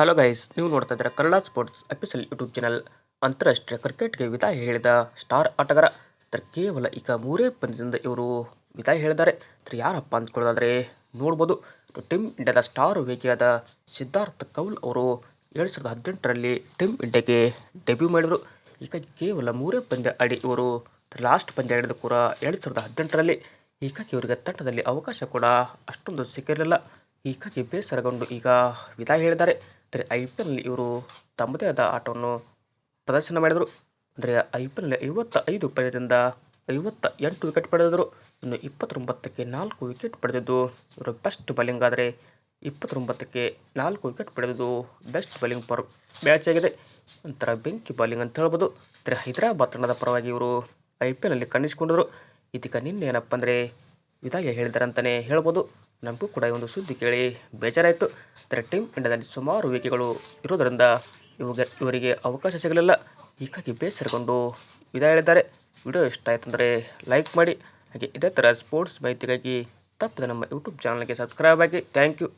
Hello guys ನೀವು ನೋಡ್ತಾ ಇದ್ದೀರಾ Kannada sports official YouTube channel ಅಂತಾರಾಷ್ಟ್ರೀಯ ಕ್ರಿಕೆಟ್ಗೆ ವಿದಾಯ ಹೇಳಿದ ಸ್ಟಾರ್ ಆಟಗಾರ. ಅಂದರೆ ಕೇವಲ ಈಗ ಮೂರೇ ಪಂದ್ಯದಿಂದ ಇವರು ವಿದಾಯ ಹೇಳಿದ್ದಾರೆ. ಅಂದರೆ ಯಾರಪ್ಪ ಅಂದ್ಕೊಳ್ಳೋದಾದರೆ ನೋಡ್ಬೋದು. ಟೀಮ್ ಇಂಡಿಯಾದ ಸ್ಟಾರ್ ವೇಗಿಯಾದ ಸಿದ್ಧಾರ್ಥ್ ಕೌಲ್ ಅವರು ಎರಡು ಸಾವಿರದ ಹದಿನೆಂಟರಲ್ಲಿ ಟೀಮ್ ಇಂಡಿಯಾಗೆ ಡೆಬ್ಯೂ ಮಾಡಿದರು. ಈಗ ಕೇವಲ ಮೂರೇ ಪಂದ್ಯ ಆಡಿ ಇವರು ಲಾಸ್ಟ್ ಪಂದ್ಯ ಆಡಿದ ಕೂಡ ಎರಡು ಸಾವಿರದ ಹದಿನೆಂಟರಲ್ಲಿ. ಹೀಗಾಗಿ ಇವರಿಗೆ ತಂಡದಲ್ಲಿ ಅವಕಾಶ ಕೂಡ ಅಷ್ಟೊಂದು ಸಿಕ್ಕಿರಲಿಲ್ಲ. ಹೀಗಾಗಿ ಬೇಸರಗೊಂಡು ಈಗ ವಿದಾಯ ಹೇಳಿದ್ದಾರೆ. ಅಂದರೆ ಐ ಪಿ ಎಲ್ನಲ್ಲಿ ಇವರು ತಮ್ಮದೇ ಆದ ಆಟವನ್ನು ಪ್ರದರ್ಶನ ಮಾಡಿದರು. ಅಂದರೆ ಐ ಪಿ ಎಲ್ನಲ್ಲಿ ಐವತ್ತ ಐದು ಪಂದ್ಯದಿಂದ ಐವತ್ತ ಎಂಟು ವಿಕೆಟ್ ಪಡೆದಿದ್ದರು. ಇನ್ನು ಇಪ್ಪತ್ತೊಂಬತ್ತಕ್ಕೆ ನಾಲ್ಕು ವಿಕೆಟ್ ಪಡೆದಿದ್ದು ಇವರು ಬೆಸ್ಟ್ ಬೌಲಿಂಗ್ ಆದರೆ ಇಪ್ಪತ್ತೊಂಬತ್ತಕ್ಕೆ ನಾಲ್ಕು ವಿಕೆಟ್ ಪಡೆದಿದ್ದು ಬೆಸ್ಟ್ ಬೌಲಿಂಗ್ ಪರ್ ಮ್ಯಾಚ್ ಆಗಿದೆ. ಒಂಥರ ಬೆಂಕಿ ಬೌಲಿಂಗ್ ಅಂತ ಹೇಳ್ಬೋದು. ಅಂದರೆ ಹೈದರಾಬಾದ್ ತಂಡದ ಪರವಾಗಿ ಇವರು ಐ ಪಿ ಎಲ್ನಲ್ಲಿ ಕಾಣಿಸಿಕೊಂಡರು ಇದೀಗ ನಿನ್ನೆ ಏನಪ್ಪ ಅಂದರೆ ವಿದಾಯ ಹೇಳಿದ್ದಾರೆ ಅಂತಲೇ ಹೇಳ್ಬೋದು. ನಮಗೂ ಕೂಡ ಈ ಒಂದು ಸುದ್ದಿ ಕೇಳಿ ಬೇಜಾರಾಯಿತು. ಅಂದರೆ ಟೀಮ್ ಇಂಡಿಯಾದಲ್ಲಿ ಸುಮಾರು ವೇಗಿಗಳು ಇರೋದರಿಂದ ಇವಾಗ ಇವರಿಗೆ ಅವಕಾಶ ಸಿಗಲಿಲ್ಲ. ಹೀಗಾಗಿ ಬೇಸರಗೊಂಡು ವಿದಾಯ ಹೇಳಿದ್ದಾರೆ. ವಿಡಿಯೋ ಇಷ್ಟ ಆಯಿತು ಅಂದರೆ ಲೈಕ್ ಮಾಡಿ. ಹಾಗೆ ಇದೇ ಥರ ಸ್ಪೋರ್ಟ್ಸ್ ಮಾಹಿತಿಗಾಗಿ ತಪ್ಪದೆ ನಮ್ಮ ಯೂಟ್ಯೂಬ್ ಚಾನಲ್ಗೆ ಸಬ್ಸ್ಕ್ರೈಬ್ ಆಗಿ. Thank you